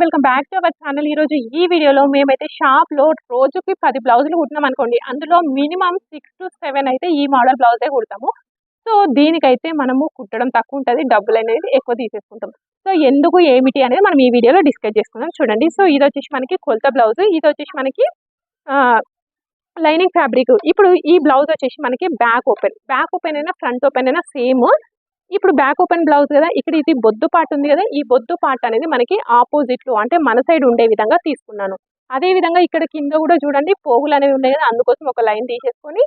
Welcome back to our channel. ఈ రోజు ఈ వీడియోలో మేమైతే షాప్లో రోజుకి పది బ్లౌజులు కుట్టినాం అనుకోండి. అందులో మినిమం సిక్స్ టు సెవెన్ అయితే ఈ మోడల్ బ్లౌజే కుడతాము. సో దీనికైతే మనము కుట్టడం తక్కువ ఉంటుంది. డబ్బులు అనేది ఎక్కువ తీసేసుకుంటాం. సో ఎందుకు ఏమిటి అనేది మనం ఈ వీడియోలో డిస్కస్ చేసుకుందాం. చూడండి. సో ఇది వచ్చేసి మనకి కొలత బ్లౌజ్. ఇది వచ్చేసి మనకి లైనింగ్ ఫ్యాబ్రిక్. ఇప్పుడు ఈ బ్లౌజ్ వచ్చేసి మనకి బ్యాక్ ఓపెన్. బ్యాక్ ఓపెన్ అయినా ఫ్రంట్ ఓపెన్ అయినా సేమ్ ఇప్పుడు బ్యాక్ ఓపెన్ బ్లౌజ్ కదా ఇక్కడ ఇది బొద్దు పార్ట్ ఉంది కదా ఈ బొద్దు పార్ట్ అనేది మనకి ఆపోజిట్లు అంటే మన సైడ్ ఉండే విధంగా తీసుకున్నాను. అదే విధంగా ఇక్కడ కింద కూడా చూడండి పోగులు అనేవి ఉన్నాయి కదా అందుకోసం ఒక లైన్ తీసేసుకొని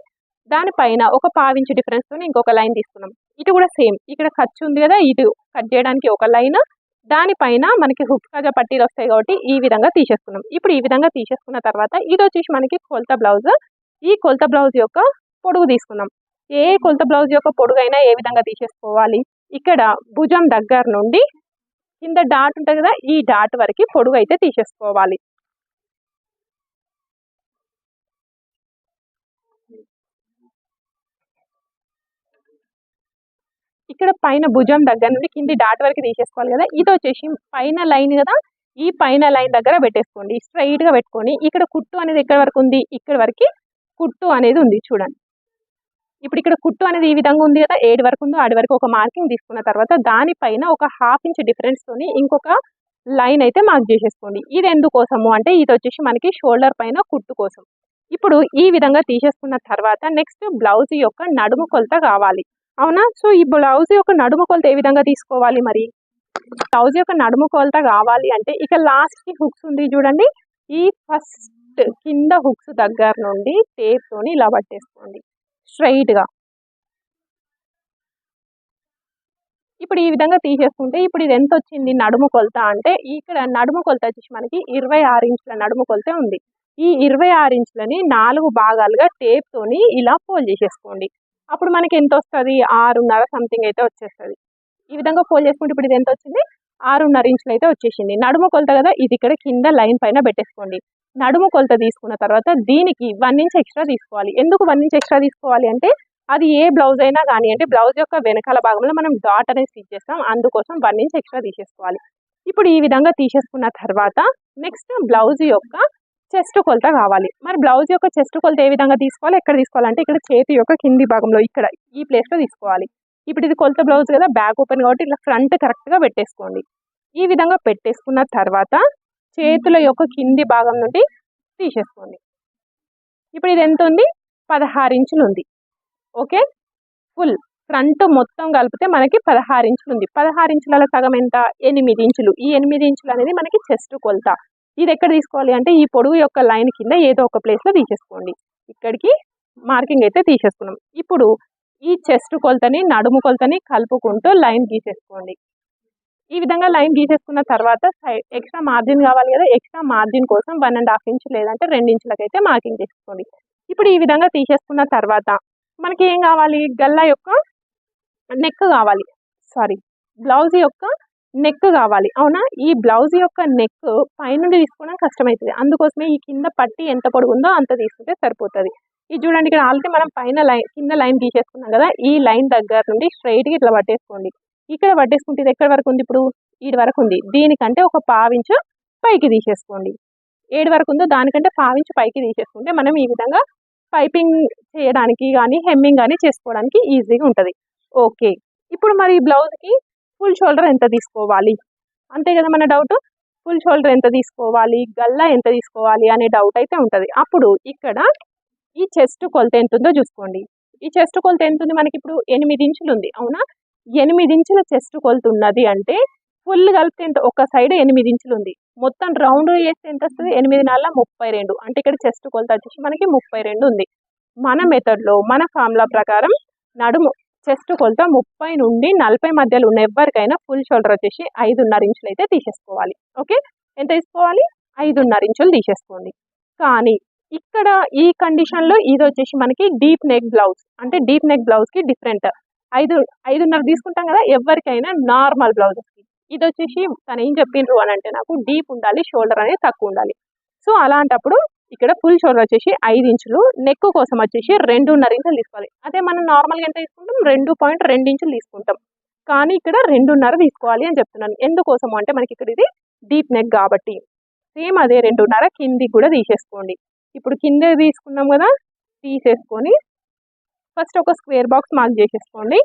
దానిపైన ఒక పావించి డిఫరెన్స్తో ఇంకొక లైన్ తీసుకున్నాం. ఇటు కూడా సేమ్ ఇక్కడ ఖర్చు ఉంది కదా ఇటు కట్ చేయడానికి ఒక లైన్ దానిపైన మనకి హుక్ కాజా పట్టీలు వస్తాయి కాబట్టి ఈ విధంగా తీసేసుకున్నాం. ఇప్పుడు ఈ విధంగా తీసేసుకున్న తర్వాత ఇది వచ్చేసి మనకి కొలత బ్లౌజ్ ఈ కొలత బ్లౌజ్ యొక్క పొడుగు తీసుకున్నాం. ఏ కొలత బ్లౌజ్ యొక్క పొడుగైనా ఏ విధంగా తీసేసుకోవాలి? ఇక్కడ భుజం దగ్గర నుండి కింద డాట్ ఉంటుంది కదా ఈ డాట్ వరకు పొడుగు అయితే తీసేసుకోవాలి. ఇక్కడ పైన భుజం దగ్గర నుండి కింది డాట్ వరకు తీసేసుకోవాలి కదా ఇది వచ్చేసి పైన లైన్ కదా ఈ పైన లైన్ దగ్గర పెట్టేసుకోండి. స్ట్రైట్గా పెట్టుకొని ఇక్కడ కుట్టు అనేది ఎక్కడ వరకు ఉంది? ఇక్కడ వరకు కుట్టు అనేది ఉంది చూడండి. ఇప్పుడు ఇక్కడ కుట్టు అనేది ఈ విధంగా ఉంది కదా ఏడు వరకు ఉందో ఆడి వరకు ఒక మార్కింగ్ తీసుకున్న తర్వాత దానిపైన ఒక హాఫ్ ఇంచ్ డిఫరెన్స్ తోని ఇంకొక లైన్ అయితే మార్క్ చేసేసుకోండి. ఇది ఎందుకోసము అంటే ఇది వచ్చేసి మనకి షోల్డర్ పైన కుట్టు కోసం. ఇప్పుడు ఈ విధంగా తీసేసుకున్న తర్వాత నెక్స్ట్ బ్లౌజ్ యొక్క నడుము కొలత కావాలి. అవునా? సో ఈ బ్లౌజ్ యొక్క నడుము కొలత ఏ విధంగా తీసుకోవాలి మరి? బ్లౌజ్ యొక్క నడుము కొలత కావాలి అంటే ఇక లాస్ట్కి హుక్స్ ఉంది చూడండి. ఈ ఫస్ట్ కింద హుక్స్ దగ్గర నుండి టేప్తోని ఇలా పట్టేసుకోండి. స్ట్రైట్గా. ఇప్పుడు ఈ విధంగా తీసేసుకుంటే ఇప్పుడు ఇది ఎంత వచ్చింది? నడుము కొలత అంటే ఇక్కడ నడుము కొలత వచ్చేసి మనకి ఇరవై ఆరు ఇంచుల నడుము కొలత ఉంది. ఈ ఇరవై ఆరు ఇంచులని నాలుగు భాగాలుగా టేప్తోని ఇలా ఫోల్డ్ చేసేసుకోండి. అప్పుడు మనకి ఎంత వస్తుంది? ఆరున్నర సంథింగ్ అయితే వచ్చేస్తుంది. ఈ విధంగా ఫోల్డ్ చేసుకుంటే ఇప్పుడు ఇది ఎంత వచ్చింది? ఆరున్నర ఇంచులు అయితే వచ్చేసింది. నడుము కొలత కదా ఇది ఇక్కడ కింద లైన్ పైన పెట్టేసుకోండి. నడుము కొలత తీసుకున్న తర్వాత దీనికి వన్ ఇంచ్ ఎక్స్ట్రా తీసుకోవాలి. ఎందుకు వన్ ఇంచ్ ఎక్స్ట్రా తీసుకోవాలి అంటే అది ఏ బ్లౌజ్ అయినా కానీ అంటే బ్లౌజ్ యొక్క వెనకాల భాగంలో మనం డాట్ అనేది స్టిచ్ చేస్తాం. అందుకోసం వన్ ఇంచ్ ఎక్స్ట్రా తీసేసుకోవాలి. ఇప్పుడు ఈ విధంగా తీసేసుకున్న తర్వాత నెక్స్ట్ బ్లౌజ్ యొక్క చెస్ట్ కొలత కావాలి. మరి బ్లౌజ్ యొక్క చెస్ట్ కొలత ఏ విధంగా తీసుకోవాలి ఎక్కడ తీసుకోవాలంటే ఇక్కడ చేతి యొక్క కింది భాగంలో ఇక్కడ ఈ ప్లేస్లో తీసుకోవాలి. ఇప్పుడు ఇది కొలత బ్లౌజ్ కదా బ్యాక్ ఓపెన్ కాబట్టి ఇట్లా ఫ్రంట్ కరెక్ట్గా పెట్టేసుకోండి. ఈ విధంగా పెట్టేసుకున్న తర్వాత చేతుల యొక్క కింది భాగం నుండి తీసేసుకోండి. ఇప్పుడు ఇది ఎంత ఉంది? పదహారు ఇంచులు ఉంది. ఓకే? ఫుల్ ఫ్రంట్ మొత్తం కలిపితే మనకి పదహారు ఇంచులు ఉంది. పదహారు ఇంచుల సగం ఎంత? ఎనిమిది ఇంచులు. ఈ ఎనిమిది ఇంచులు అనేది మనకి చెస్ట్ కొలత. ఇది ఎక్కడ తీసుకోవాలి అంటే ఈ పొడుగు యొక్క లైన్ కింద ఏదో ఒక ప్లేస్లో తీసేసుకోండి. ఇక్కడికి మార్కింగ్ అయితే తీసేసుకున్నాం. ఇప్పుడు ఈ చెస్ట్ కొలతని నడుము కొలతని కలుపుకుంటూ లైన్ గీసేసుకోండి. ఈ విధంగా లైన్ గీసేసుకున్న తర్వాత సైడ్ ఎక్స్ట్రా మార్జిన్ కావాలి కదా ఎక్స్ట్రా మార్జిన్ కోసం వన్ అండ్ హాఫ్ ఇంచ్ లేదంటే రెండు ఇంచులకైతే మార్కింగ్ చేసుకోండి ఇప్పుడు ఈ విధంగా తీసేసుకున్న తర్వాత మనకి ఏం కావాలి? గల్లా యొక్క నెక్ కావాలి. సారీ బ్లౌజ్ యొక్క నెక్ కావాలి. అవునా? ఈ బ్లౌజ్ యొక్క నెక్ పైనుండి తీసుకోవడం కష్టమవుతుంది. అందుకోసమే ఈ కింద పట్టి ఎంత పొడుగుందో అంత తీసుకుంటే సరిపోతుంది. ఇది చూడండి ఇక్కడ ఆల్రెడీ మనం పైన లైన్ కింద లైన్ తీసేసుకున్నాం కదా ఈ లైన్ దగ్గర నుండి స్ట్రైట్గా ఇట్లా పట్టేసుకోండి. ఇక్కడ పట్టేసుకుంటే ఇది ఎక్కడి వరకు ఉంది ఇప్పుడు? ఈడు వరకు ఉంది. దీనికంటే ఒక పావించు పైకి తీసేసుకోండి. ఏడు వరకు ఉందో దానికంటే పావించు పైకి తీసేసుకుంటే మనం ఈ విధంగా పైపింగ్ చేయడానికి కానీ హెమ్మింగ్ కానీ చేసుకోవడానికి ఈజీగా ఉంటుంది. ఓకే. ఇప్పుడు మరి ఈ బ్లౌజ్కి ఫుల్ షోల్డర్ ఎంత తీసుకోవాలి? అంతే కదా మన డౌట్? ఫుల్ షోల్డర్ ఎంత తీసుకోవాలి? గల్లా ఎంత తీసుకోవాలి? అనే డౌట్ అయితే ఉంటుంది. అప్పుడు ఇక్కడ ఈ చెస్ట్ కొలత ఎంత ఉందో చూసుకోండి. ఈ చెస్ట్ కొలత ఎంత ఉంది మనకి ఇప్పుడు ఎనిమిది ఇంచులు ఉంది అవునా? ఎనిమిది ఇంచుల చెస్ట్ కొలత ఉన్నది అంటే ఫుల్ కలిపితే ఎంత? ఒక సైడ్ ఎనిమిది ఇంచులు ఉంది మొత్తం రౌండ్ చేస్తే ఎంత వస్తుంది ఎనిమిది నాలుగు ముప్పై రెండు. అంటే ఇక్కడ చెస్ట్ కొలత వచ్చేసి మనకి ముప్పై రెండు ఉంది. మన మెథడ్లో మన ఫార్ములా ప్రకారం నడుము చెస్ట్ కొలత ముప్పై నుండి నలభై మధ్యలో ఉన్న ఎవరికైనా ఫుల్ షోల్డర్ వచ్చేసి ఐదున్నర ఇంచులు అయితే తీసేసుకోవాలి. ఓకే? ఎంత తీసుకోవాలి? ఐదున్నర ఇంచులు తీసేసుకోండి. కానీ ఇక్కడ ఈ కండిషన్లో ఇది వచ్చేసి మనకి డీప్ నెక్ బ్లౌజ్ అంటే డీప్ నెక్ బ్లౌజ్కి డిఫరెంట్ ఐదు ఐదున్నర తీసుకుంటాం కదా ఎవరికైనా నార్మల్ బ్లౌజెస్కి ఇది వచ్చేసి తను ఏం చెప్పిండ్రు అని అంటే నాకు డీప్ ఉండాలి షోల్డర్ అనేది తక్కువ ఉండాలి. సో అలాంటప్పుడు ఇక్కడ ఫుల్ షోల్డర్ వచ్చేసి ఐదు ఇంచులు నెక్ కోసం వచ్చేసి రెండున్నర ఇంచులు తీసుకోవాలి. అదే మనం నార్మల్గా ఎంత తీసుకుంటాం? రెండు పాయింట్ రెండు ఇంచులు తీసుకుంటాం. కానీ ఇక్కడ రెండున్నర తీసుకోవాలి అని చెప్తున్నాను. ఎందుకోసం అంటే మనకి ఇక్కడ ఇది డీప్ నెక్ కాబట్టి. సేమ్ అదే రెండున్నర కిందికి కూడా తీసేసుకోండి. ఇప్పుడు కింద తీసుకున్నాం కదా తీసేసుకొని ఫస్ట్ ఒక స్క్వేర్ బాక్స్ మార్క్ చేసేసుకోండి.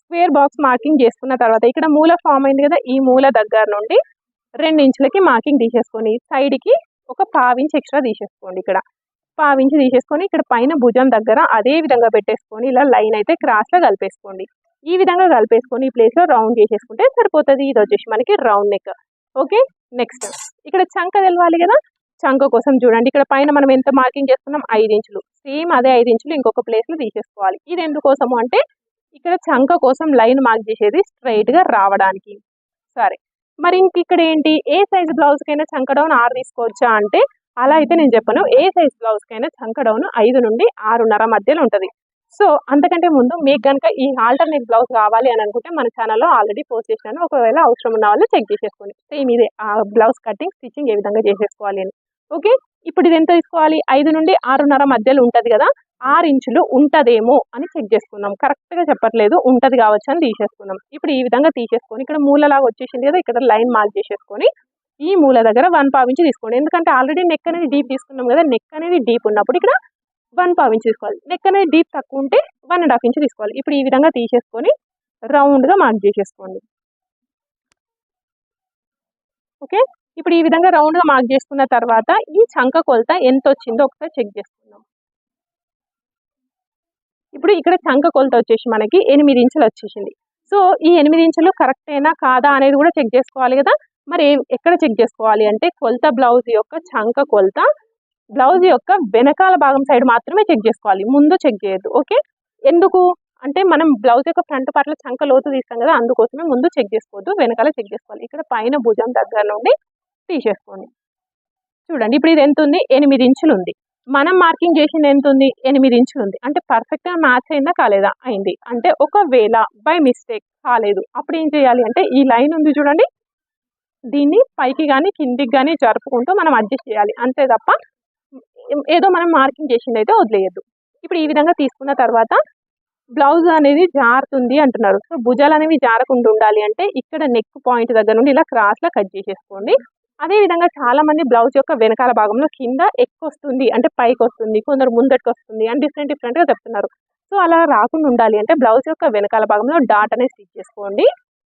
స్క్వేర్ బాక్స్ మార్కింగ్ చేసుకున్న తర్వాత ఇక్కడ మూల ఫామ్ అయింది కదా ఈ మూల దగ్గర నుండి రెండు ఇంచులకి మార్కింగ్ తీసేసుకొని సైడ్కి ఒక పావించి ఎక్స్ట్రా తీసేసుకోండి ఇక్కడ. పావించి తీసేసుకొని ఇక్కడ పైన భుజం దగ్గర అదే విధంగా పెట్టేసుకొని ఇలా లైన్ అయితే క్రాస్లో కలిపేసుకోండి. ఈ విధంగా కలిపేసుకొని ఈ ప్లేస్లో రౌండ్ చేసేసుకుంటే సరిపోతుంది. ఇది వచ్చేసి మనకి రౌండ్ నెక్. ఓకే? నెక్స్ట్. ఇక్కడ చంక తెలవాలి కదా చంక కోసం చూడండి. ఇక్కడ పైన మనం ఎంత మార్కింగ్ చేస్తున్నాం? ఐదు ఇంచులు. సేమ్ అదే ఐదు ఇంచులు ఇంకొక ప్లేస్లో తీసేసుకోవాలి. ఇది ఎందుకోసము అంటే ఇక్కడ చంక కోసం లైన్ మార్క్ చేసేది స్ట్రైట్గా రావడానికి. సరే. మరి ఇంక ఇక్కడ ఏంటి? ఏ సైజ్ బ్లౌజ్కైనా చంక డౌన్ ఆరు తీసుకోవచ్చా అంటే అలా అయితే నేను చెప్పను. ఏ సైజ్ బ్లౌజ్కైనా చంక డౌన్ ఐదు నుండి ఆరున్నర మధ్యలో ఉంటుంది. సో అంతకంటే ముందు మీకు కనుక ఈ ఆల్టర్నేట్ బ్లౌజ్ కావాలి అని అనుకుంటే మన ఛానల్లో ఆల్రెడీ పోస్ట్ చేసినాను. ఒకవేళ అవసరం ఉన్న వాళ్ళు చెక్ చేసేసుకోండి. సేమ్ ఇదే ఆ బ్లౌజ్ కటింగ్ స్టిచ్చింగ్ ఏ విధంగా చేసేసుకోవాలి అని. ఓకే? ఇప్పుడు ఇది ఎంత తీసుకోవాలి? ఐదు నుండి ఆరున్నర మధ్యలో ఉంటుంది కదా? ఆరు ఇంచులు ఉంటదేమో అని చెక్ చేసుకుందాం కరెక్ట్గా చెప్పట్లేదు. ఉంటుంది కావచ్చు అని తీసేసుకుందాం ఇప్పుడు ఈ విధంగా తీసేసుకొని ఇక్కడ మూలలాగా వచ్చేసింది కదా? ఇక్కడ లైన్ మార్క్ చేసేసుకొని ఈ మూల దగ్గర వన్ పావించి తీసుకోండి. ఎందుకంటే ఆల్రెడీ నెక్ అనేది డీప్ తీసుకున్నాం కదా? నెక్ అనేది డీప్ ఉన్నప్పుడు ఇక్కడ వన్ పావించి తీసుకోవాలి. నెక్ అనేది డీప్ తక్కువ ఉంటే వన్ అండ్ హాఫ్ ఇంచ్ తీసుకోవాలి. ఇప్పుడు ఈ విధంగా తీసేసుకొని రౌండ్గా మార్క్ చేసేసుకోండి. ఓకే? ఇప్పుడు ఈ విధంగా రౌండ్గా మార్క్ చేసుకున్న తర్వాత ఈ చంక కొలత ఎంత వచ్చిందో ఒకసారి చెక్ చేసుకుందాం. ఇప్పుడు ఇక్కడ చంక కొలత వచ్చేసి మనకి ఎనిమిది ఇంచులు వచ్చేసింది. సో ఈ ఎనిమిది ఇంచులు కరెక్ట్ అయినా కాదా అనేది కూడా చెక్ చేసుకోవాలి కదా. మరి ఎక్కడ చెక్ చేసుకోవాలి అంటే కొలత బ్లౌజ్ యొక్క చంక కొలత బ్లౌజ్ యొక్క వెనకాల భాగం సైడ్ మాత్రమే చెక్ చేసుకోవాలి. ముందు చెక్ చేయొద్దు. ఓకే ఎందుకు? అంటే మనం బ్లౌజ్ యొక్క ఫ్రంట్ పార్ట్లో చంక లోతు తీస్తాం కదా అందుకోసమే ముందు చెక్ చేసుకోవద్దు వెనకాల చెక్ చేసుకోవాలి. ఇక్కడ పైన భుజం దగ్గర నుండి తీసేసుకోండి. చూడండి ఇప్పుడు ఇది ఎంత ఉంది ఎనిమిది ఇంచులు ఉంది మనం మార్కింగ్ చేసింది ఎంత ఉంది ఎనిమిది ఇంచులు ఉంది అంటే పర్ఫెక్ట్గా మ్యాచ్ అయిందా కాలేదా? అయింది. అంటే ఒకవేళ బై మిస్టేక్ కాలేదు. అప్పుడు ఏం చేయాలి అంటే ఈ లైన్ ఉంది చూడండి. దీన్ని పైకి కానీ కిందికి కానీ జరుపుకుంటూ మనం అడ్జస్ట్ చేయాలి. అంతే తప్ప ఏదో మనం మార్కింగ్ చేసింది అయితే వదిలేయద్దు. ఇప్పుడు ఈ విధంగా తీసుకున్న తర్వాత బ్లౌజ్ అనేది జారుతుంది అంటున్నారు. సో భుజాలు అనేవి జారకుండా ఉండాలి అంటే ఇక్కడ నెక్ పాయింట్ దగ్గర నుండి ఇలా క్రాస్లో కట్ చేసేసుకోండి. అదే విధంగా చాలా మంది బ్లౌజ్ యొక్క వెనకాల భాగంలో కింద ఎక్కువ వస్తుంది అంటే పైకి వస్తుంది కొందరు ముందటికి వస్తుంది అని డిఫరెంట్ డిఫరెంట్గా చెప్తున్నారు. సో అలా రాకుండా ఉండాలి అంటే బ్లౌజ్ యొక్క వెనకాల భాగంలో డాట్ అనేది స్టిచ్ చేసుకోండి.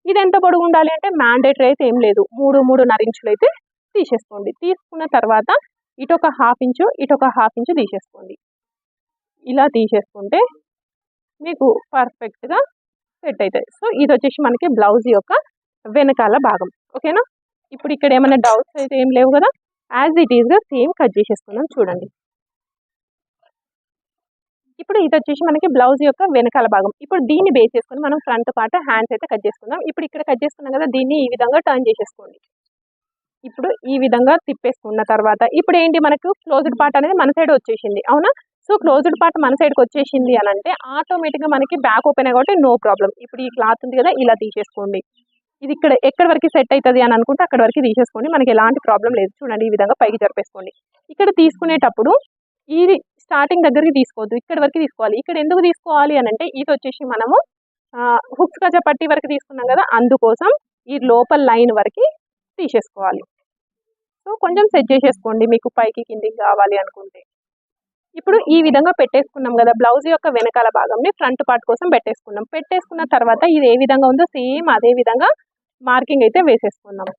ఇది ఎంత పొడుగు ఉండాలి అంటే మ్యాండేటరీ అయితే ఏం లేదు. మూడు మూడున్నర ఇంచులు అయితే తీసేసుకోండి. తీసుకున్న తర్వాత ఇటు ఒక హాఫ్ ఇంచు ఇటు ఒక హాఫ్ ఇంచు తీసేసుకోండి. ఇలా తీసేసుకుంటే మీకు పర్ఫెక్ట్గా సెట్ అవుతుంది సో ఇది వచ్చేసి మనకి బ్లౌజ్ యొక్క వెనకాల భాగం. ఓకేనా? ఇప్పుడు ఇక్కడ ఏమైనా డౌట్స్ అయితే ఏం లేవు కదా? యాజ్ ఇట్ ఈస్గా సేమ్ కట్ చేసేసుకుందాం చూడండి. ఇప్పుడు ఇది వచ్చేసి మనకి బ్లౌజ్ యొక్క వెనకాల భాగం. ఇప్పుడు దీన్ని బేస్ చేసుకుని మనం ఫ్రంట్ పార్ట్ హ్యాండ్స్ అయితే కట్ చేసుకుందాం. ఇప్పుడు ఇక్కడ కట్ చేసుకున్నాం కదా దీన్ని ఈ విధంగా టర్న్ చేసేసుకోండి. ఇప్పుడు ఈ విధంగా తిప్పేసుకున్న తర్వాత ఇప్పుడు ఏంటి మనకు? క్లోజ్డ్ పార్ట్ అనేది మన సైడ్ వచ్చేసింది. అవునా? సో క్లోజ్డ్ పార్ట్ మన సైడ్కి వచ్చేసింది అని అంటే ఆటోమేటిక్గా మనకి బ్యాక్ ఓపెన్ కాబట్టి నో ప్రాబ్లం ఇప్పుడు ఈ క్లాత్ ఉంది కదా ఇలా తీసేసుకోండి. ఇది ఇక్కడ ఎక్కడ వరకు సెట్ అవుతుంది అని అనుకుంటే అక్కడ వరకు తీసేసుకోండి. మనకి ఎలాంటి ప్రాబ్లం లేదు. చూడండి ఈ విధంగా పైకి జరిపేసుకోండి. ఇక్కడ తీసుకునేటప్పుడు ఇది స్టార్టింగ్ దగ్గరికి తీసుకోవద్దు. ఇక్కడ వరకు తీసుకోవాలి. ఇక్కడ ఎందుకు తీసుకోవాలి అని అంటే ఇది వచ్చేసి మనము హుక్స్ గజ పట్టి వరకు తీసుకున్నాం కదా అందుకోసం ఈ లోపల లైన్ వరకు తీసేసుకోవాలి. సో కొంచెం సెట్ చేసేసుకోండి మీకు పైకి కిందికి కావాలి అనుకుంటే. ఇప్పుడు ఈ విధంగా పెట్టేసుకున్నాం కదా బ్లౌజ్ యొక్క వెనకాల భాగంని ఫ్రంట్ పార్ట్ కోసం పెట్టేసుకున్నాం. పెట్టేసుకున్న తర్వాత ఇది ఏ విధంగా ఉందో సేమ్ అదే విధంగా మార్కింగ్ అయితే వేసేసుకున్నాం.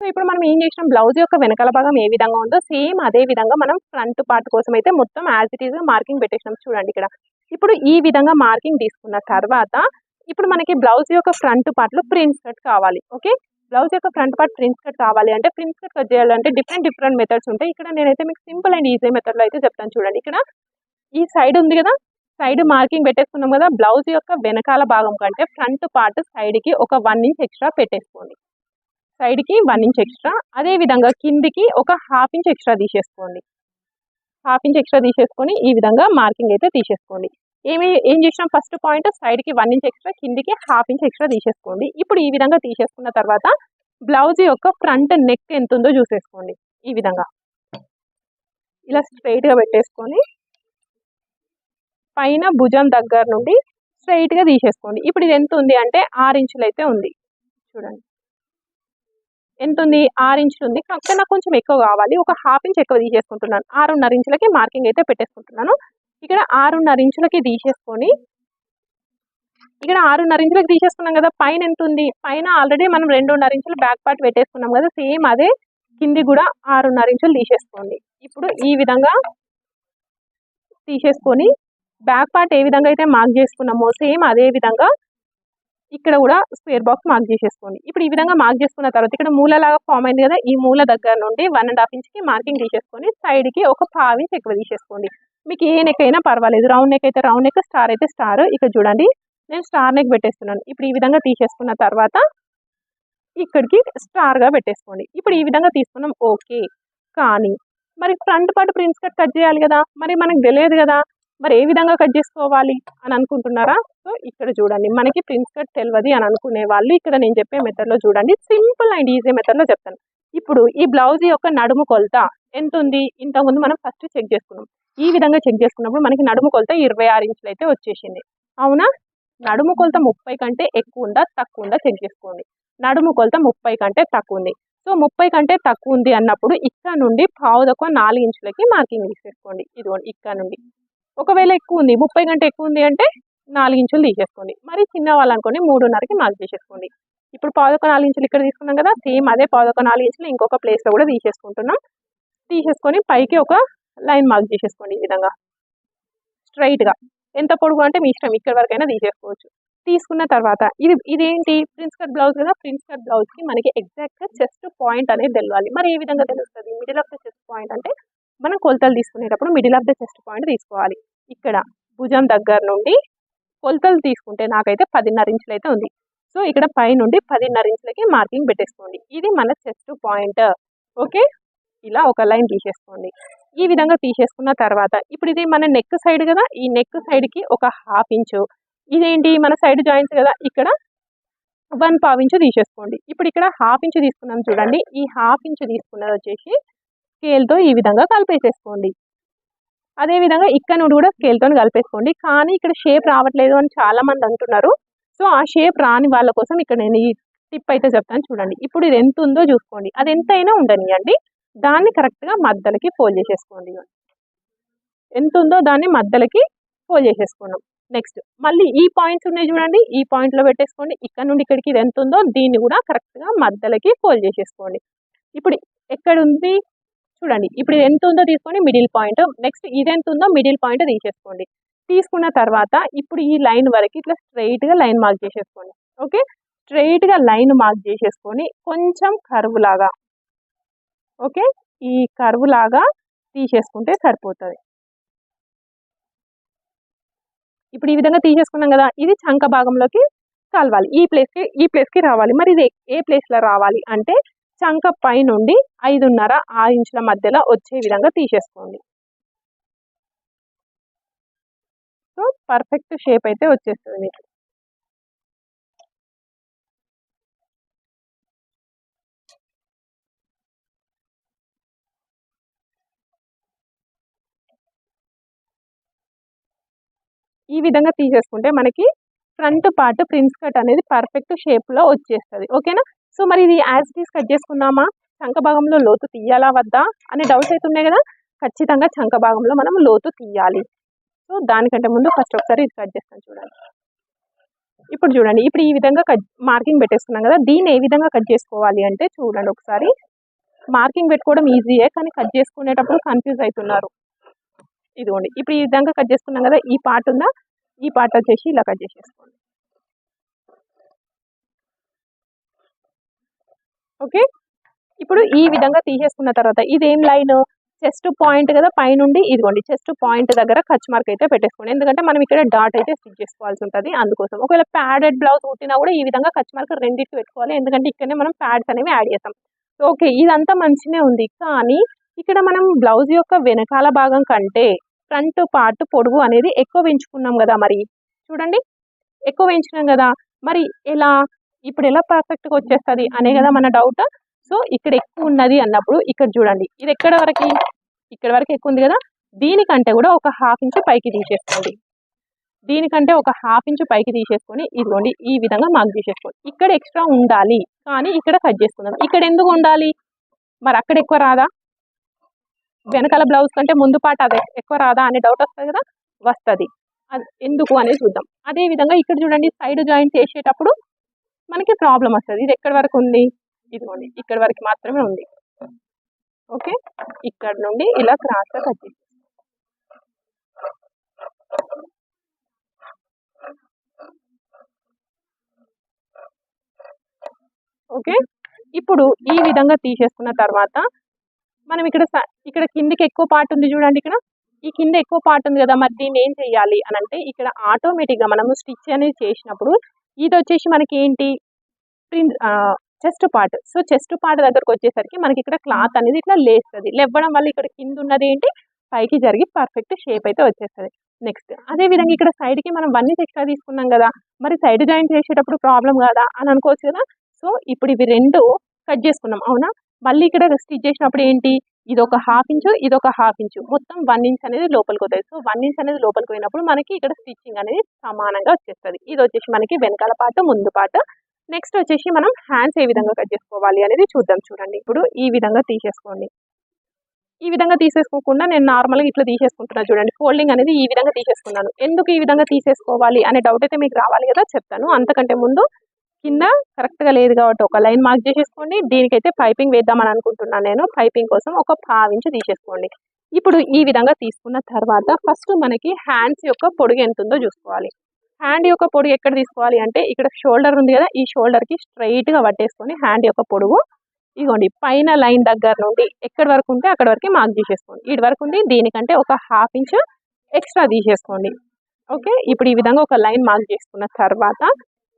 సో ఇప్పుడు మనం ఏం చేసినాం? బ్లౌజ్ యొక్క వెనకాల భాగం ఏ విధంగా ఉందో సేమ్ అదే విధంగా మనం ఫ్రంట్ పార్ట్ కోసం అయితే మొత్తం యాజ్ ఇట్ ఈజ్గా మార్కింగ్ పెట్టేసినాం చూడండి ఇక్కడ. ఇప్పుడు ఈ విధంగా మార్కింగ్ తీసుకున్న తర్వాత ఇప్పుడు మనకి బ్లౌజ్ యొక్క ఫ్రంట్ పార్ట్లో ప్రిన్స్ కట్ కావాలి. ఓకే? బ్లౌజ్ యొక్క ఫ్రంట్ పార్ట్ ప్రిన్స్ కట్ కావాలి అంటే ప్రిన్స్ కట్ కట్ చేయాలంటే డిఫరెంట్ డిఫరెంట్ మెథడ్స్ ఉంటాయి. ఇక్కడ నేనైతే మీకు సింపుల్ అండ్ ఈజీ మెథడ్లో అయితే చెప్తాను చూడండి. ఇక్కడ ఈ సైడ్ ఉంది కదా? సైడ్ మార్కింగ్ పెట్టేసుకున్నాం కదా బ్లౌజ్ యొక్క వెనకాల భాగం కంటే ఫ్రంట్ పార్ట్ సైడ్కి ఒక వన్ ఇంచ్ ఎక్స్ట్రా పెట్టేసుకోండి. సైడ్కి వన్ ఇంచ్ ఎక్స్ట్రా అదే విధంగా కిందికి ఒక హాఫ్ ఇంచ్ ఎక్స్ట్రా తీసేసుకోండి. హాఫ్ ఇంచ్ ఎక్స్ట్రా తీసేసుకొని ఈ విధంగా మార్కింగ్ అయితే తీసేసుకోండి. ఏమి ఏం చేసినాం? ఫస్ట్ పాయింట్ సైడ్కి వన్ ఇంచ్ ఎక్స్ట్రా కిందికి హాఫ్ ఇంచ్ ఎక్స్ట్రా తీసేసుకోండి. ఇప్పుడు ఈ విధంగా తీసేసుకున్న తర్వాత బ్లౌజ్ యొక్క ఫ్రంట్ నెక్ ఎంత ఉందో చూసేసుకోండి ఈ విధంగా. ఇలా స్ట్రైట్గా పెట్టేసుకొని పైన భుజం దగ్గర నుండి స్ట్రైట్గా తీసేసుకోండి. ఇప్పుడు ఇది ఎంత ఉంది అంటే ఆరు ఇంచులు అయితే ఉంది. చూడండి. ఎంత ఉంది? ఆరు ఇంచులు ఉంది. కాకపోతే నాకు కొంచెం ఎక్కువ కావాలి. ఒక హాఫ్ ఇంచ్ ఎక్కువ తీసేసుకుంటున్నాను. ఆరున్నర ఇంచులకి మార్కింగ్ అయితే పెట్టేసుకుంటున్నాను. ఇక్కడ ఆరున్నర ఇంచులకి తీసేసుకొని ఇక్కడ ఆరున్నర ఇంచులకి తీసేసుకున్నాం కదా పైన ఎంత ఉంది? పైన ఆల్రెడీ మనం రెండున్నర ఇంచులు బ్యాక్ పార్ట్ పెట్టేసుకున్నాం కదా సేమ్ అదే కింది కూడా ఆరున్నర ఇంచులు తీసేసుకోండి. ఇప్పుడు ఈ విధంగా తీసేసుకొని బ్యాక్ పార్ట్ ఏ విధంగా అయితే మార్క్ చేసుకున్నామో సేమ్ అదే విధంగా ఇక్కడ కూడా స్క్వేర్ బాక్స్ మార్క్ చేసేసుకోండి. ఇప్పుడు ఈ విధంగా మార్క్ చేసుకున్న తర్వాత ఇక్కడ మూలలాగా ఫామ్ అయింది కదా ఈ మూల దగ్గర నుండి వన్ అండ్ హాఫ్ ఇంచ్కి మార్కింగ్ తీసేసుకొని సైడ్కి ఒక పావు ఇంచ్ ఎక్కువ తీసేసుకోండి. మీకు ఏ నెక్ అయినా పర్వాలేదు. రౌండ్ నెక్ అయితే రౌండ్ నెక్ స్టార్ అయితే స్టార్ ఇక్కడ చూడండి నేను స్టార్ నెక్ పెట్టేస్తున్నాను. ఇప్పుడు ఈ విధంగా తీసేసుకున్న తర్వాత ఇక్కడికి స్టార్గా పెట్టేసుకోండి. ఇప్పుడు ఈ విధంగా తీసుకున్నాం ఓకే కానీ మరి front part prince cut cut చేయాలి కదా. మరి మనకు తెలియదు కదా మరి ఏ విధంగా కట్ చేసుకోవాలి అని అనుకుంటున్నారా? సో ఇక్కడ చూడండి. మనకి ప్రిన్స్ కట్ తెలియదు అని అనుకునే వాళ్ళు ఇక్కడ నేను చెప్పే మెథడ్లో చూడండి. సింపుల్ అండ్ ఈజీ మెథడ్లో చెప్తాను. ఇప్పుడు ఈ బ్లౌజ్ యొక్క నడుము కొలత ఎంత ఉంది? ఇంతకుముందు మనం ఫస్ట్ చెక్ చేసుకున్నాం. ఈ విధంగా చెక్ చేసుకున్నప్పుడు మనకి నడుము కొలత ఇరవై ఆరు ఇంచులు అయితే వచ్చేసింది. అవునా? నడుము కొలత ముప్పై కంటే ఎక్కువ ఉందా? తక్కువ ఉందా? చెక్ చేసుకోండి. నడుము కొలత ముప్పై కంటే తక్కువ ఉంది. సో ముప్పై కంటే తక్కువ ఉంది అన్నప్పుడు ఇక్కడ నుండి పావు తక్కువ నాలుగు ఇంచులకి మార్కింగ్ తీసేసుకోండి. ఇదిగోండి ఇక్కడ నుండి. ఒకవేళ ఎక్కువ ఉంది ముప్పై కంటే ఎక్కువ ఉంది అంటే నాలుగు ఇంచులు తీసేసుకోండి. మరి చిన్న వాళ్ళు అనుకోండి మూడున్నరకి మార్క్ చేసేసుకోండి ఇప్పుడు పాదొక నాలుగు ఇంచులు ఇక్కడ తీసుకున్నాం కదా సేమ్ అదే పాదొక నాలుగు ఇంచులు ఇంకొక ప్లేస్లో కూడా తీసేసుకుంటున్నాం. తీసేసుకొని పైకి ఒక లైన్ మార్క్ చేసేసుకోండి ఈ విధంగా. స్ట్రైట్గా. ఎంత పొడుగు అంటే మీ ఇష్టం ఇక్కడ వరకైనా తీసేసుకోవచ్చు. తీసుకున్న తర్వాత ఇది ఇదేంటి? ప్రిన్స్ కట్ బ్లౌజ్ కదా ప్రిన్స్ కట్ బ్లౌజ్కి మనకి ఎగ్జాక్ట్గా చెస్ట్ పాయింట్ అనేది తెలవాలి. మరి ఏ విధంగా తెలుస్తుంది? Middle of the chest point అంటే మనం కొలతలు తీసుకునేటప్పుడు middle of the chest point తీసుకోవాలి. ఇక్కడ భుజం దగ్గర నుండి కొలతలు తీసుకుంటే నాకైతే పదిన్నర ఇంచులు అయితే ఉంది. సో ఇక్కడ పై నుండి పదిన్నర ఇంచులకి మార్కింగ్ పెట్టేసుకోండి. ఇది మన చెస్ట్ పాయింట్ ఓకే? ఇలా ఒక లైన్ తీసేసుకోండి. ఈ విధంగా తీసేసుకున్న తర్వాత ఇప్పుడు ఇది మన నెక్ సైడ్ కదా? ఈ నెక్ సైడ్కి ఒక హాఫ్ ఇంచు ఇదేంటి? మన సైడ్ జాయింట్స్ కదా? ఇక్కడ వన్ పావు ఇంచు తీసేసుకోండి. ఇప్పుడు ఇక్కడ హాఫ్ ఇంచు తీసుకున్నాం చూడండి. ఈ హాఫ్ ఇంచు తీసుకున్నది వచ్చేసి స్కేల్తో ఈ విధంగా కలిపేసేసుకోండి. అదేవిధంగా ఇక్కడ నుండి కూడా స్కేల్తో కలిపేసుకోండి. కానీ ఇక్కడ షేప్ రావట్లేదు అని చాలామంది అంటున్నారు. సో ఆ షేప్ రాని వాళ్ళ కోసం ఇక్కడ నేను ఈ టిప్ అయితే చెప్తాను చూడండి. ఇప్పుడు ఇది ఎంత ఉందో చూసుకోండి. అది ఎంతైనా ఉండనియండి. దాన్ని కరెక్ట్గా మద్దలకి ఫోల్డ్ చేసేసుకోండి. ఎంత ఉందో దాన్ని మద్దలకి ఫోల్డ్ చేసేసుకున్నాం నెక్స్ట్ మళ్ళీ ఈ పాయింట్స్ ఉన్నాయి చూడండి. ఈ పాయింట్లో పెట్టేసుకోండి. ఇక్కడ నుండి ఇక్కడికి ఇది ఎంత ఉందో దీన్ని కూడా కరెక్ట్గా మద్దలకి ఫోల్డ్ చేసేసుకోండి. ఇప్పుడు ఎక్కడ ఉంది చూడండి ఇప్పుడు ఇది ఎంత ఉందో తీసుకోండి మిడిల్ పాయింట్ నెక్స్ట్ ఇది ఎంత ఉందో మిడిల్ పాయింట్ తీసేసుకోండి. తీసుకున్న తర్వాత ఇప్పుడు ఈ లైన్ వరకు ఇట్లా స్ట్రైట్గా లైన్ మార్క్ చేసేసుకోండి. ఓకే స్ట్రైట్గా లైన్ మార్క్ చేసేసుకొని కొంచెం కరువు లాగా ఓకే ఈ కరువు లాగా తీసేసుకుంటే సరిపోతుంది. ఇప్పుడు ఈ విధంగా తీసేసుకున్నాం కదా ఇది చంక భాగంలోకి కలవాలి. ఈ ప్లేస్కి ఈ ప్లేస్కి రావాలి. మరి ఇది ఏ ప్లేస్లో రావాలి అంటే చంక పై నుండి ఐదున్నర ఆరు ఇంచుల మధ్యలో వచ్చే విధంగా తీసేసుకోండి. సో పర్ఫెక్ట్ షేప్ అయితే వచ్చేస్తుంది మీకు. ఈ విధంగా తీసేసుకుంటే మనకి ఫ్రంట్ పార్ట్ ప్రిన్స్ కట్ అనేది పర్ఫెక్ట్ షేప్లో వచ్చేస్తుంది. ఓకేనా? సో మరి ఇది యాజ్ టీస్ కట్ చేసుకుందామా? చంక భాగంలో లోతు తీయాలా వద్దా? అనే డౌట్స్ అయితే ఉన్నాయి కదా? ఖచ్చితంగా చంక భాగంలో మనం లోతు తీయాలి. సో దానికంటే ముందు ఫస్ట్ ఒకసారి ఇది కట్ చేస్తాను చూడండి. ఇప్పుడు చూడండి ఇప్పుడు ఈ విధంగా కట్ మార్కింగ్ పెట్టేసుకున్నాం కదా? దీన్ని ఏ విధంగా కట్ చేసుకోవాలి అంటే చూడండి ఒకసారి. మార్కింగ్ పెట్టుకోవడం ఈజీయే కానీ కట్ చేసుకునేటప్పుడు కన్ఫ్యూజ్ అవుతున్నారు. ఇదిగోండి ఇప్పుడు ఈ విధంగా కట్ చేసుకున్నాం కదా? ఈ పార్ట్ ఉందా? ఈ పార్ట్ వచ్చేసి ఇలా కట్ చేసేసుకోండి. ఓకే? ఇప్పుడు ఈ విధంగా తీసేసుకున్న తర్వాత ఇదేం లైన్? చెస్ట్ పాయింట్ కదా పైనుండి ఇదిగోండి చెస్ట్ పాయింట్ దగ్గర ఖర్చు మార్క్ అయితే పెట్టేసుకోండి. ఎందుకంటే మనం ఇక్కడ డాట్ అయితే స్టిచ్ చేసుకోవాల్సి ఉంటుంది. అందుకోసం ఒకవేళ ప్యాడెడ్ బ్లౌజ్ కుట్టినా కూడా ఈ విధంగా ఖర్చు మార్క్ రెండింటికి పెట్టుకోవాలి. ఎందుకంటే ఇక్కడనే మనం ప్యాడ్స్ అనేవి యాడ్ చేస్తాం. ఓకే ఇదంతా మంచినే ఉంది. కానీ ఇక్కడ మనం బ్లౌజ్ యొక్క వెనకాల భాగం కంటే ఫ్రంట్ పార్ట్ పొడుగు అనేది ఎక్కువ పెంచుకున్నాం కదా మరి. చూడండి ఎక్కువ పెంచినాం కదా. మరి ఎలా? ఇప్పుడు ఎలా పర్ఫెక్ట్గా వచ్చేస్తుంది అనే కదా మన డౌట్ సో ఇక్కడ ఎక్కువ ఉన్నది అన్నప్పుడు ఇక్కడ చూడండి. ఇది ఎక్కడ వరకు? ఇక్కడ వరకు ఎక్కువ ఉంది కదా? దీనికంటే కూడా ఒక హాఫ్ ఇంచ్ పైకి తీసేసుకోండి. దీనికంటే ఒక హాఫ్ ఇంచ్ పైకి తీసేసుకొని ఇదిగోండి ఈ విధంగా మాకు తీసేసుకోండి ఇక్కడ ఎక్స్ట్రా ఉండాలి కానీ ఇక్కడ కట్ చేసుకుందాం. ఇక్కడ ఎందుకు ఉండాలి? మరి అక్కడ ఎక్కువ రాదా? వెనకాల బ్లౌజ్ కంటే ముందు పాట అదే ఎక్కువ రాదా అనే డౌట్ వస్తుంది కదా? వస్తుంది. అది ఎందుకు అనేది చూద్దాం. అదే విధంగా ఇక్కడ చూడండి సైడ్ జాయింట్ చేసేటప్పుడు మనకి ప్రాబ్లం వస్తుంది. ఇది ఎక్కడి వరకు ఉంది? ఇదిగోండి ఇక్కడ వరకు మాత్రమే ఉంది. ఓకే? ఇక్కడ నుండి ఇలా క్రాస్గా కట్ ఓకే? ఇప్పుడు ఈ విధంగా తీసేసుకున్న తర్వాత మనం ఇక్కడ ఇక్కడ కిందికి ఎక్కువ పార్ట్ ఉంది చూడండి ఇక్కడ. ఈ కింద ఎక్కువ పార్ట్ ఉంది కదా మరి దీన్ని ఏం చేయాలి అని అంటే ఇక్కడ ఆటోమేటిక్గా మనము స్టిచ్ అనేది చేసినప్పుడు ఇది వచ్చేసి మనకి ఏంటి prince chest part. So chest part దగ్గరకు వచ్చేసరికి మనకి ఇక్కడ క్లాత్ అనేది ఇట్లా లేస్తుంది. లేవ్వడం వల్ల ఇక్కడ కింద ఉన్నది ఏంటి పైకి జరిగి పర్ఫెక్ట్ షేప్ అయితే వచ్చేస్తుంది. నెక్స్ట్ అదే విధంగా ఇక్కడ సైడ్కి మనం వన్ ఇంచ్ ఎక్స్ట్రా తీసుకున్నాం కదా మరి సైడ్ జాయింట్ చేసేటప్పుడు ప్రాబ్లం కదా అని అనుకోవచ్చు కదా. సో ఇప్పుడు ఇవి రెండు కట్ చేసుకున్నాం. అవునా? మళ్ళీ ఇక్కడ స్టిచ్ చేసినప్పుడు ఏంటి? ఇది ఒక హాఫ్ ఇంచు ఇది ఒక హాఫ్ ఇంచు మొత్తం వన్ ఇంచ్ అనేది లోపలికి వస్తుంది సో వన్ ఇంచ్ అనేది లోపలికి పోయినప్పుడు మనకి ఇక్కడ స్టిచ్చింగ్ అనేది సమానంగా వచ్చేస్తుంది. ఇది వచ్చేసి మనకి వెనకాల పాట ముందు పాట నెక్స్ట్ వచ్చేసి మనం హ్యాండ్స్ ఏ విధంగా కట్ చేసుకోవాలి అనేది చూద్దాం చూడండి. ఇప్పుడు ఈ విధంగా తీసేసుకోండి. ఈ విధంగా తీసేసుకోకుండా నేను నార్మల్గా ఇట్లా తీసేసుకుంటున్నా చూడండి. ఫోల్డింగ్ అనేది ఈ విధంగా తీసేసుకున్నాను. ఎందుకు ఈ విధంగా తీసేసుకోవాలి అనే డౌట్ అయితే మీకు రావాలి కదా చెప్తాను. అంతకంటే ముందు కింద కరెక్ట్గా లేదు కాబట్టి ఒక లైన్ మార్క్ చేసేసుకోండి. దీనికైతే పైపింగ్ వేద్దామని అనుకుంటున్నాను నేను. పైపింగ్ కోసం ఒక పావించి ఇంచు తీసేసుకోండి. ఇప్పుడు ఈ విధంగా తీసుకున్న తర్వాత ఫస్ట్ మనకి హ్యాండ్స్ యొక్క పొడుగు ఎంత ఉందో చూసుకోవాలి. హ్యాండ్ యొక్క పొడుగు ఎక్కడ తీసుకోవాలి అంటే ఇక్కడ షోల్డర్ ఉంది కదా ఈ షోల్డర్కి స్ట్రైట్గా పట్టేసుకొని హ్యాండ్ యొక్క పొడుగు ఇగోండి. పైన లైన్ దగ్గర నుండి ఎక్కడి వరకు ఉంటే అక్కడ వరకు మార్క్ తీసేసుకోండి. ఇటు వరకు ఉంది దీనికంటే ఒక హాఫ్ ఇంచ్ ఎక్స్ట్రా తీసేసుకోండి. ఓకే ఇప్పుడు ఈ విధంగా ఒక లైన్ మార్క్ చేసుకున్న తర్వాత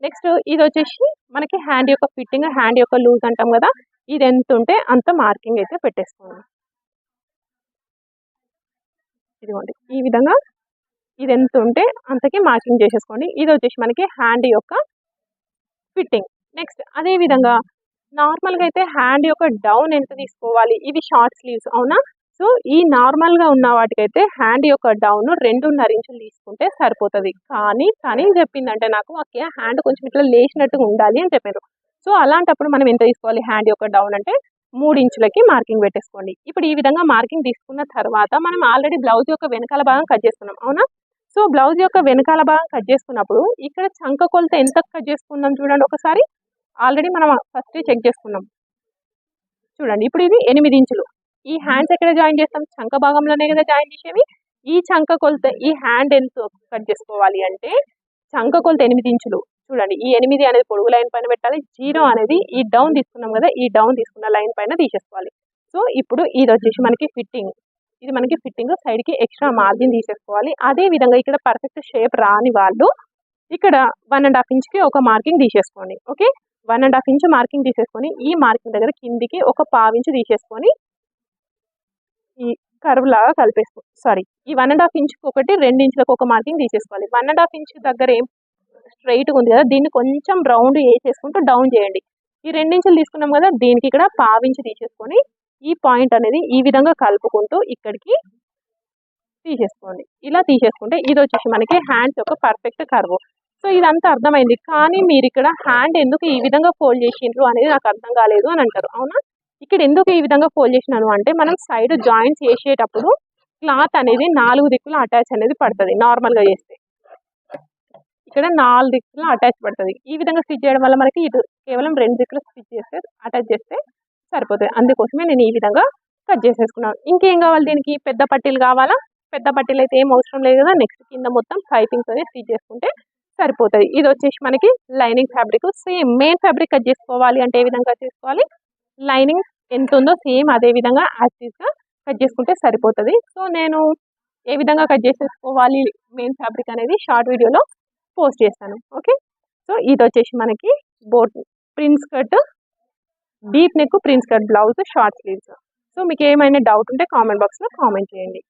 నెక్స్ట్ ఇది వచ్చేసి మనకి హ్యాండ్ యొక్క ఫిట్టింగ్ హ్యాండ్ యొక్క లూజ్ అంటాం కదా ఇది ఎంత ఉంటే అంత మార్కింగ్ అయితే పెట్టేసుకోండి ఇదిగోండి ఈ విధంగా ఇది ఎంత ఉంటే అంతకి మార్కింగ్ చేసేసుకోండి. ఇది వచ్చేసి మనకి హ్యాండ్ యొక్క ఫిట్టింగ్. నెక్స్ట్ అదే విధంగా నార్మల్గా అయితే హ్యాండ్ యొక్క డౌన్ ఎంత తీసుకోవాలి? ఇవి షార్ట్ స్లీవ్స్ అవునా? సో ఈ నార్మల్గా ఉన్న వాటికైతే హ్యాండ్ యొక్క డౌన్ రెండున్నర ఇంచులు తీసుకుంటే సరిపోతుంది. కానీ తనే చెప్పిందంటే నాకు ఓకే హ్యాండ్ కొంచెం ఇట్లా లేచినట్టుగా ఉండాలి అని చెప్పారు. సో అలాంటప్పుడు మనం ఎంత తీసుకోవాలి? హ్యాండ్ యొక్క డౌన్ అంటే మూడు ఇంచులకి మార్కింగ్ పెట్టేసుకోండి. ఇప్పుడు ఈ విధంగా మార్కింగ్ తీసుకున్న తర్వాత మనం ఆల్రెడీ బ్లౌజ్ యొక్క వెనకాల భాగం కట్ చేసుకున్నాం అవునా? సో బ్లౌజ్ యొక్క వెనకాల భాగం కట్ చేసుకున్నప్పుడు ఇక్కడ చంక కొలత ఎంత కట్ చేసుకున్నాం చూడండి ఒకసారి. ఆల్రెడీ మనం ఫస్ట్ చెక్ చేసుకున్నాం. చూడండి ఇప్పుడు ఇది ఎనిమిది ఇంచులు. ఈ హ్యాండ్స్ ఎక్కడ జాయిన్ చేస్తాం? చంక భాగంలోనే కదా జాయిన్ చేసేవి. ఈ చంక కొలత ఈ హ్యాండ్ ఎంత కట్ చేసుకోవాలి అంటే చంక కొలత ఎనిమిది ఇంచులు. చూడండి ఈ ఎనిమిది అనేది పొడుగు లైన్ పైన పెట్టాలి. జీరో అనేది ఈ డౌన్ తీసుకున్నాం కదా ఈ డౌన్ తీసుకున్న లైన్ పైన తీసేసుకోవాలి. సో ఇప్పుడు ఇది వచ్చేసి మనకి ఫిట్టింగ్ ఇది మనకి ఫిట్టింగ్ సైడ్కి ఎక్స్ట్రా మార్జిన్ తీసేసుకోవాలి. అదే విధంగా ఇక్కడ పర్ఫెక్ట్ షేప్ రాని వాళ్ళు ఇక్కడ వన్ అండ్ హాఫ్ ఇంచ్కి ఒక మార్కింగ్ తీసేసుకోండి. Okay? One and half inch marking తీసేసుకొని ఈ మార్కింగ్ దగ్గర కిందికి ఒక పావు ఇంచ్ తీసేసుకొని ఈ కర్వ్ లాగా కలిపేసుకో సారీ ఈ వన్ అండ్ హాఫ్ ఇంచ్కి ఒకటి రెండు ఇంచులకు ఒక మార్కింగ్ తీసేసుకోవాలి. వన్ అండ్ హాఫ్ ఇంచ్ దగ్గర ఏం స్ట్రైట్గా ఉంది కదా దీన్ని కొంచెం రౌండ్ వేసేసుకుంటూ డౌన్ చేయండి. ఈ రెండించులు తీసుకున్నాం కదా దీనికి ఇక్కడ పావించి తీసేసుకొని ఈ పాయింట్ అనేది ఈ విధంగా కలుపుకుంటూ ఇక్కడికి తీసేసుకోండి. ఇలా తీసేసుకుంటే ఇది వచ్చేసి మనకి హ్యాండ్స్ యొక్క పర్ఫెక్ట్ కర్వ్. సో ఇదంతా అర్థమైంది. కానీ మీరు ఇక్కడ హ్యాండ్ ఎందుకు ఈ విధంగా ఫోల్డ్ చేసిండ్రు అనేది నాకు అర్థం కాలేదు అని అంటారు. అవునా? ఇక్కడ ఎందుకు ఈ విధంగా ఫోల్డ్ చేసినాను అంటే మనం సైడ్ జాయింట్స్ చేసేటప్పుడు క్లాత్ అనేది నాలుగు దిక్కులు అటాచ్ అనేది పడుతుంది నార్మల్గా చేస్తే. ఇక్కడ నాలుగు దిక్కులు అటాచ్ పడుతుంది. ఈ విధంగా స్టిచ్ చేయడం వల్ల మనకి ఇటు కేవలం రెండు దిక్కులు స్టిచ్ చేస్తే అటాచ్ చేస్తే సరిపోతుంది. అందుకోసమే నేను ఈ విధంగా కట్ చేసేసుకున్నాను. ఇంకేం కావాలి దీనికి? పెద్ద పట్టీలు కావాలా? పెద్ద పట్టీలు అయితే ఏం అవసరం లేదు కదా. నెక్స్ట్ కింద మొత్తం పైపింగ్స్ అనేది స్టిచ్ చేసుకుంటే సరిపోతుంది. ఇది వచ్చేసి మనకి lining fabric same main fabric cut చేసుకోవాలి అంటే ఏ విధంగా చేసుకోవాలి? లైనింగ్ ఎంత ఉందో సేమ్ అదే విధంగా యాక్టీస్గా కట్ చేసుకుంటే సరిపోతుంది. సో నేను ఏ విధంగా కట్ చేసేసుకోవాలి మెయిన్ ఫ్యాబ్రిక్ అనేది షార్ట్ వీడియోలో పోస్ట్ చేస్తాను. ఓకే? సో ఇది వచ్చేసి మనకి boat prince cut deep neck prince cut blouse short sleeves. So మీకు ఏమైనా డౌట్ ఉంటే కామెంట్ బాక్స్లో కామెంట్ చేయండి.